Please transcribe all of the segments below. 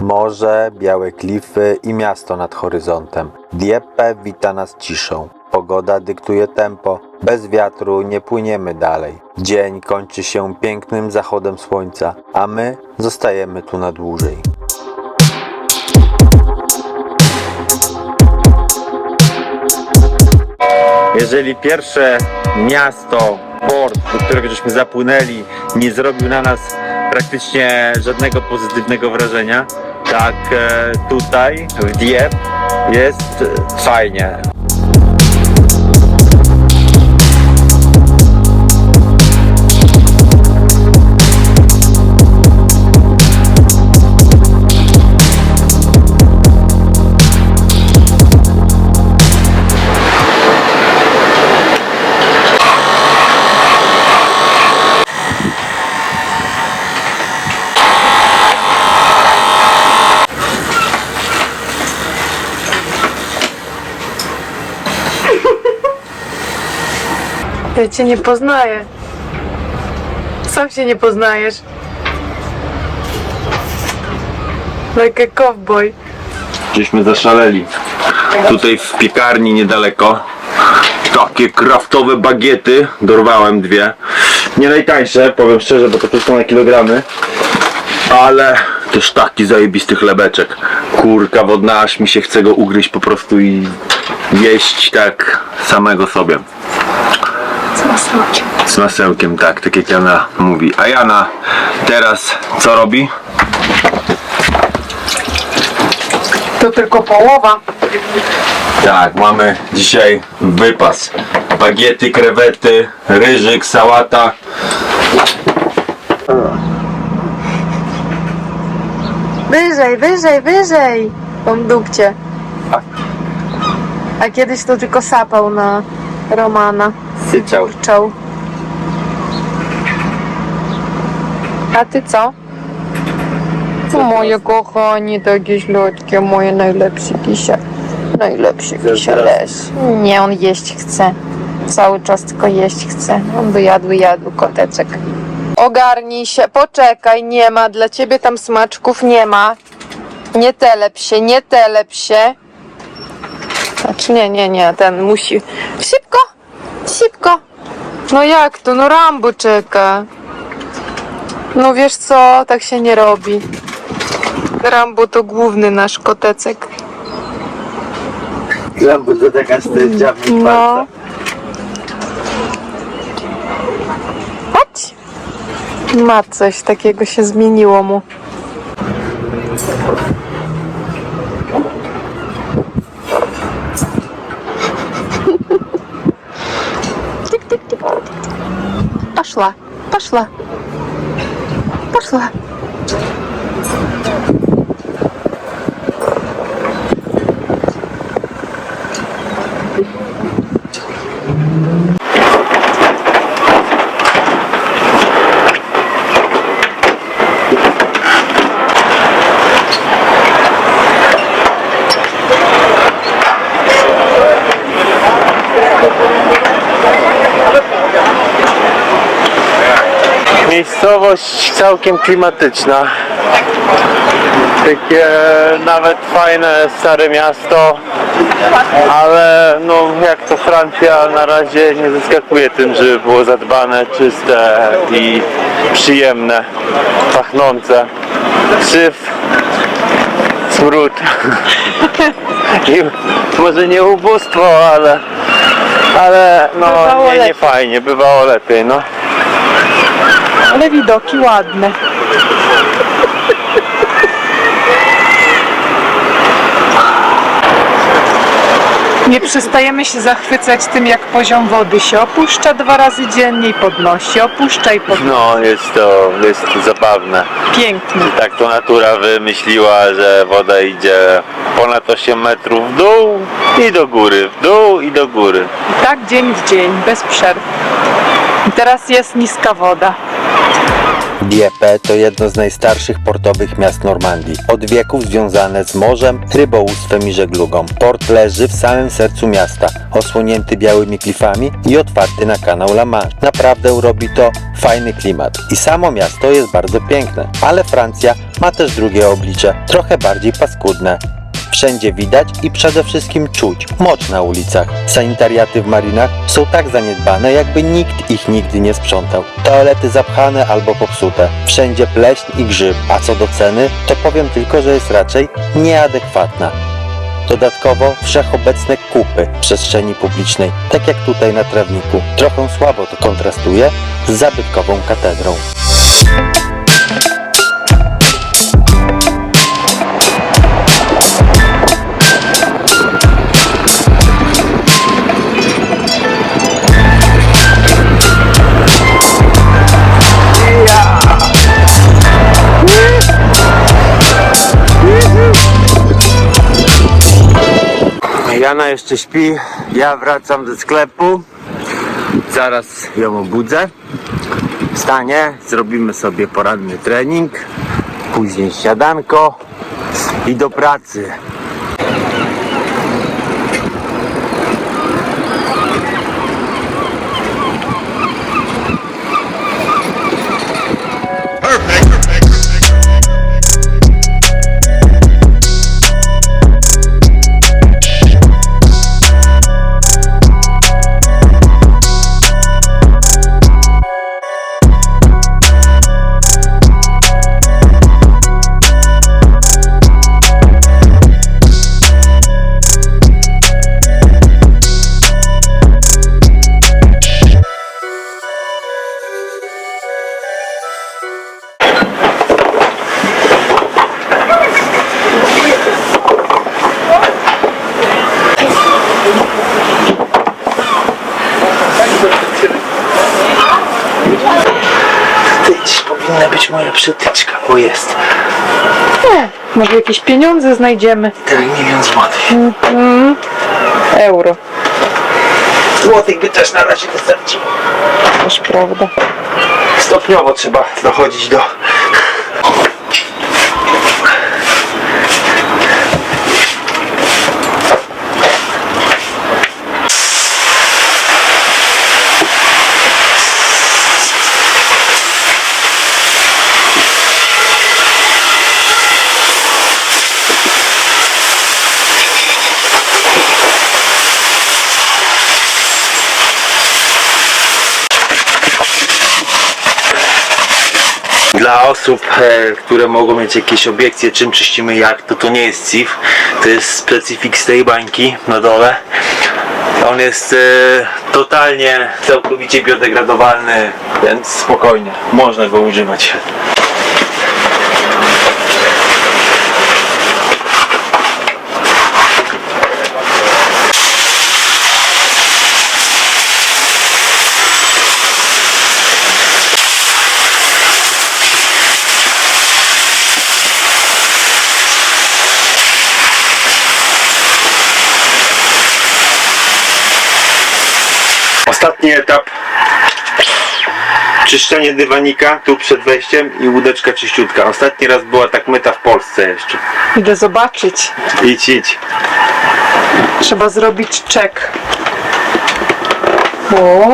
Morze, białe klify i miasto nad horyzontem. Dieppe wita nas ciszą. Pogoda dyktuje tempo. Bez wiatru nie płyniemy dalej. Dzień kończy się pięknym zachodem słońca, a my zostajemy tu na dłużej. Jeżeli pierwsze miasto, port, do którego żeśmy zapłynęli, nie zrobił na nas praktycznie żadnego pozytywnego wrażenia, tak e, tutaj w Dieppe jest fajnie. Ja cię nie poznaję. Sam się nie poznajesz. Like a cowboy. Żeśmy zaszaleli. Tutaj w piekarni niedaleko. Takie kraftowe bagiety. Dorwałem dwie. Nie najtańsze, powiem szczerze, bo to tylko na kilogramy. Ale też taki zajebisty chlebeczek. Kurka wodna, aż mi się chce go ugryźć po prostu i jeść tak samego sobie. Z masełkiem. Z masełkiem, tak, tak jak Jana mówi. A Jana teraz co robi? To tylko połowa. Tak, mamy dzisiaj wypas. Bagiety, krewety, ryżyk, sałata. Wyżej, wyżej, wyżej! Tą dupcie. A kiedyś to tylko sapał na Romana. Syczał. Kurczał. A ty co? Moje kochanie, takie środkie, moje najlepsze kisia. Najlepszy kisielesz. Nie, on jeść chce. Cały czas tylko jeść chce. On by jadł, jadł koteczek. Ogarnij się, poczekaj, nie ma. Dla ciebie tam smaczków nie ma. Nie telep się, nie telep się. Znaczy nie, nie, nie, ten musi... Szybko, szybko. No jak to, no Rambo czeka. No wiesz co, tak się nie robi. Rambo to główny nasz kotecek. Rambo to taka stędzia No. Chodź. Ma coś takiego się zmieniło mu. Пошла, пошла, пошла. Miejscowość całkiem klimatyczna. Takie nawet fajne stare miasto, ale no jak to Francja na razie nie zaskakuje tym, żeby było zadbane, czyste i przyjemne, pachnące. Syf, smród i może nie ubóstwo, ale ale no nie, nie fajnie, bywało lepiej, no. Ale widoki ładne. Nie przestajemy się zachwycać tym, jak poziom wody się opuszcza dwa razy dziennie i podnosi, opuszcza i podnosi. No, jest to, jest to zabawne. Pięknie. Tak to natura wymyśliła, że woda idzie ponad 8 metrów w dół i do góry, w dół i do góry. I tak dzień w dzień, bez przerw. I teraz jest niska woda. Dieppe to jedno z najstarszych portowych miast Normandii. Od wieków związane z morzem, rybołówstwem i żeglugą. Port leży w samym sercu miasta, osłonięty białymi klifami i otwarty na kanał La Manche. Naprawdę robi to fajny klimat. I samo miasto jest bardzo piękne. Ale Francja ma też drugie oblicze, trochę bardziej paskudne. Wszędzie widać i przede wszystkim czuć mocz na ulicach. Sanitariaty w marinach są tak zaniedbane, jakby nikt ich nigdy nie sprzątał. Toalety zapchane albo popsute. Wszędzie pleśń i grzyb. A co do ceny, to powiem tylko, że jest raczej nieadekwatna. Dodatkowo wszechobecne kupy w przestrzeni publicznej, tak jak tutaj na trawniku. Trochę słabo to kontrastuje z zabytkową katedrą. Jana jeszcze śpi, ja wracam do sklepu. Zaraz ją obudzę. Wstanie, zrobimy sobie poranny trening, później śniadanko i do pracy. Powinna być moja przytyczka, bo jest. Może jakieś pieniądze znajdziemy? Tak, milion złotych. Euro. Złotych by też na razie wystarczyło. Też prawda. Stopniowo trzeba dochodzić do... Dla osób, e, które mogą mieć jakieś obiekcje, czym czyścimy jak, to to nie jest SIF, to jest specyfik z tej bańki na dole. On jest e, totalnie, całkowicie biodegradowalny, więc spokojnie, można go używać. Ostatni etap. Czyszczenie dywanika tu przed wejściem i łódeczka czyściutka. Ostatni raz była tak myta w Polsce jeszcze. Idę zobaczyć. Idź, idź. Trzeba zrobić czek. O,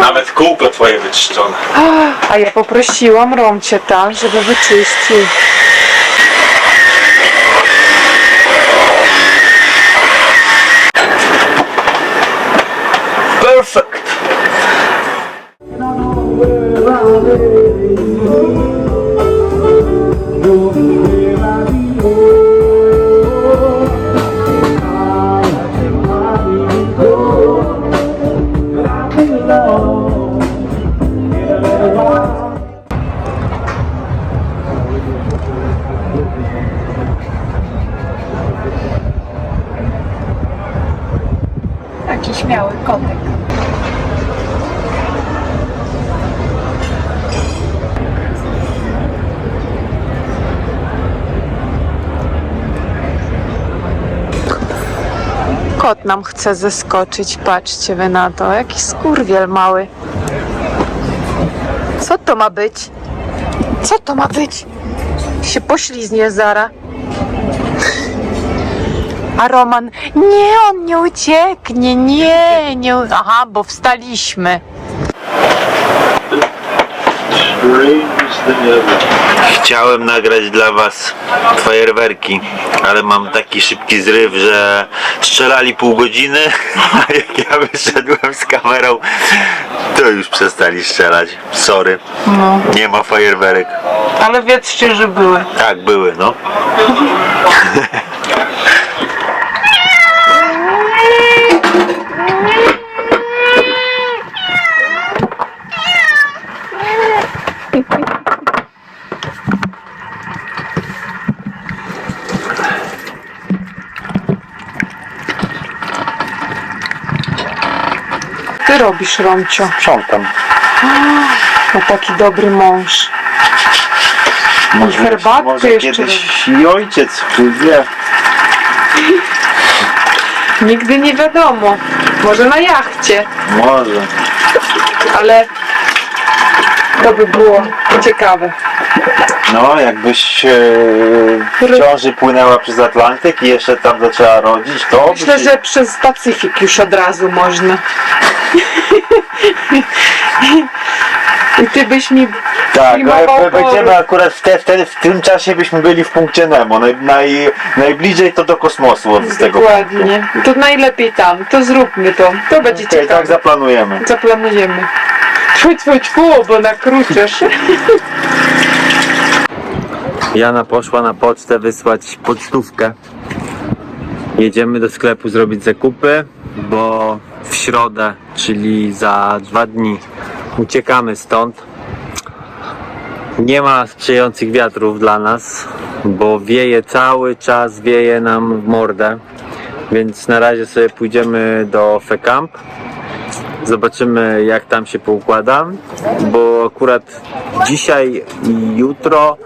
Nawet kółko twoje wyczyszczone. a ja poprosiłam Romcie tam, żeby wyczyścił. Kot nam chce zeskoczyć, patrzcie wy na to. Jaki skurwiel mały. Co to ma być? Co to ma być? Się poślizgnie zara. A Roman, nie, on nie ucieknie, nie, nie. Aha, bo wstaliśmy. Chciałem nagrać dla was fajerwerki, ale mam taki szybki zryw, że strzelali pół godziny, a jak ja wyszedłem z kamerą, to już przestali strzelać. Sorry, nie ma fajerwerek. Ale wiedzcie, że były. Tak, były, no. Ty robisz, Romcio. Sprzątam. No taki dobry mąż. Może, herbatkę może jeszcze kiedyś i ojciec, chuj wie. Nigdy nie wiadomo. Może na jachcie, Może. ale to by było ciekawe. No, jakbyś e, w ciąży płynęła przez Atlantyk i jeszcze tam zaczęła rodzić, to Myślę, byś- że przez Pacyfik już od razu można. I ty byś mi Tak, filmował ale będziemy pory. akurat w te, wtedy w tym czasie byśmy byli w punkcie Nemo. Naj, naj, najbliżej to do kosmosu od z tego punktu. Dokładnie. To najlepiej tam. To zróbmy to. To będzie Okej, ciekawe. tak zaplanujemy. Zaplanujemy. Tfu, tfu, tfu, bo nakruczesz. Jana poszła na pocztę wysłać pocztówkę. Jedziemy do sklepu zrobić zakupy, bo w środę, czyli za dwa dni, uciekamy stąd. Nie ma sprzyjających wiatrów dla nas, bo wieje cały czas, wieje nam w mordę. Więc na razie sobie pójdziemy do Fecamp. Zobaczymy jak tam się poukłada, bo akurat dzisiaj i jutro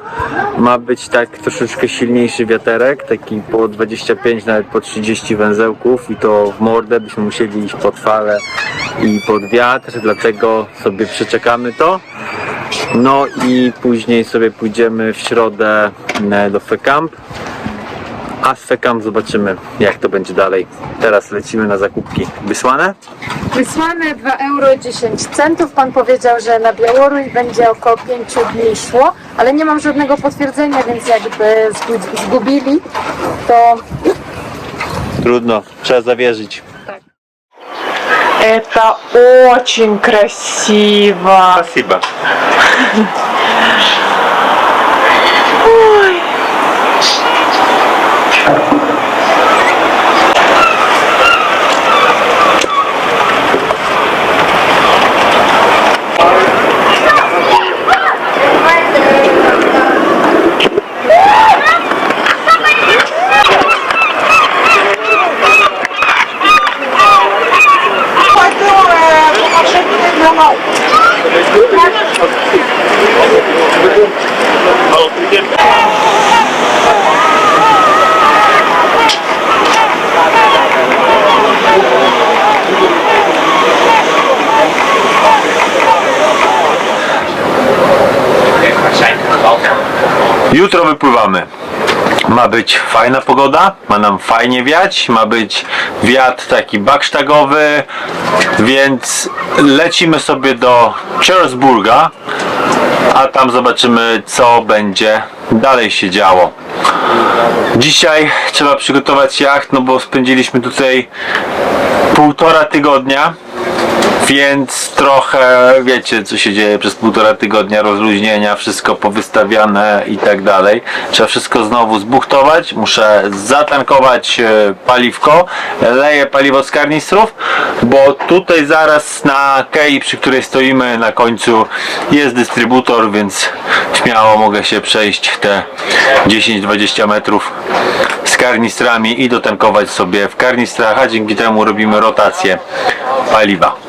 ma być tak troszeczkę silniejszy wiaterek, taki po 25, nawet po 30 węzełków i to w mordę byśmy musieli iść pod falę i pod wiatr, dlatego sobie przeczekamy to. No i później sobie pójdziemy w środę e, do Fecamp, a z Fecamp zobaczymy jak to będzie dalej. Teraz lecimy na zakupki. Wysłane? Wysłane 2 euro 10 centów. Pan powiedział, że na Białoruś będzie około 5 dni szło, ale nie mam żadnego potwierdzenia, więc jakby zgu- zgubili, to Trudno, trzeba zawierzyć. Это очень красиво. Spasiba. Jutro wypływamy. Ma być fajna pogoda, ma nam fajnie wiać, ma być wiatr taki baksztagowy, więc lecimy sobie do Charlesburga, a tam zobaczymy co będzie dalej się działo. Dzisiaj trzeba przygotować jacht, no bo spędziliśmy tutaj półtora tygodnia. Więc trochę wiecie, co się dzieje przez półtora tygodnia rozluźnienia, wszystko powystawiane i tak dalej. Trzeba wszystko znowu zbuchtować. Muszę zatankować e, paliwko. Leję paliwo z karnistrów, bo tutaj zaraz na kei, przy której stoimy na końcu jest dystrybutor, więc śmiało mogę się przejść te 10-20 metrów z karnistrami i dotankować sobie w karnistrach, a dzięki temu robimy rotację paliwa.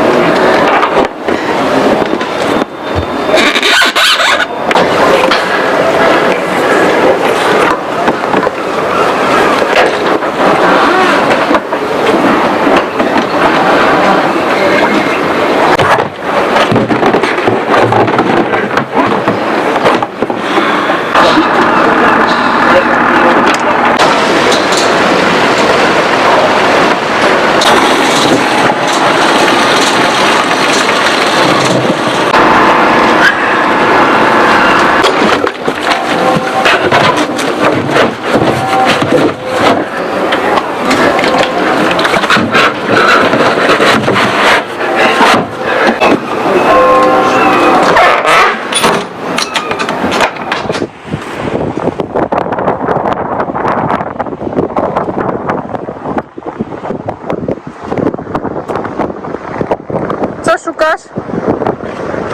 Łukasz?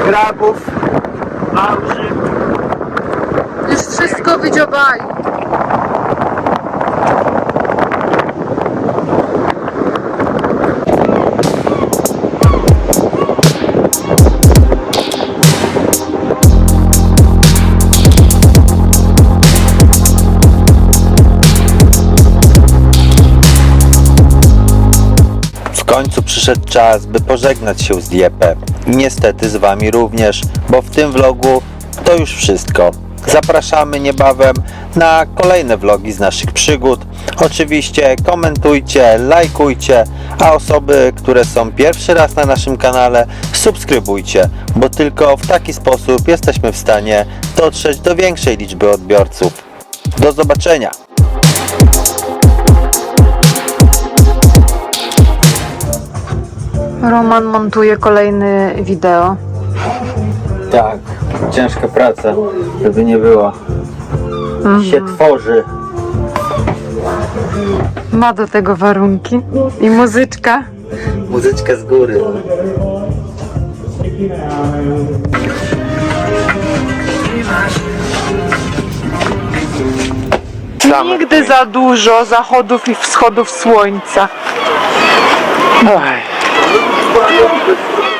Kraków, Wałbrzym. Już wszystko wydziobali. Przyszedł czas, by pożegnać się z. I niestety z Wami również, bo w tym vlogu to już wszystko. Zapraszamy niebawem na kolejne vlogi z naszych przygód. Oczywiście komentujcie, lajkujcie, a osoby, które są pierwszy raz na naszym kanale, subskrybujcie, bo tylko w taki sposób jesteśmy w stanie dotrzeć do większej liczby odbiorców. Do zobaczenia! Roman montuje kolejny wideo. Tak, ciężka praca, żeby nie było. Się tworzy. Ma do tego warunki. I muzyczka. Muzyczka z góry. Nigdy za dużo zachodów i wschodów słońca. Oj. Gracias.